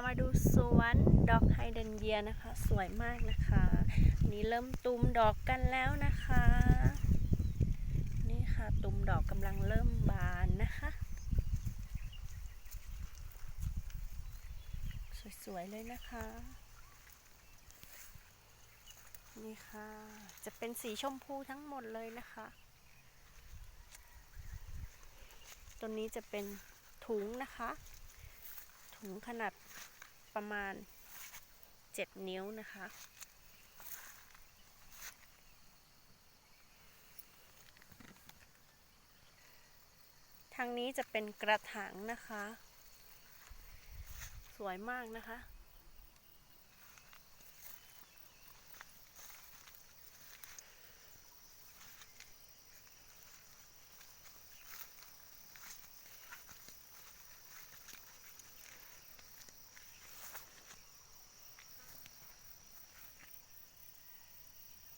ามาดูสวนดอกไฮเดรนเยียนะคะ สวยมากนะคะนนี้เริ่มตุมดอกกันแล้วนะคะ นี่ค่ะตุมดอกกำลังเริ่มบานนะคะ สวยๆเลยนะคะ นี่ค่ะ จะเป็นสีชมพูทั้งหมดเลยนะคะตัวนี้จะเป็นถุงนะคะ ถุงขนาดประมาณ 7 นิ้วนะคะ ทางนี้จะเป็นกระถางนะคะ สวยมากนะคะ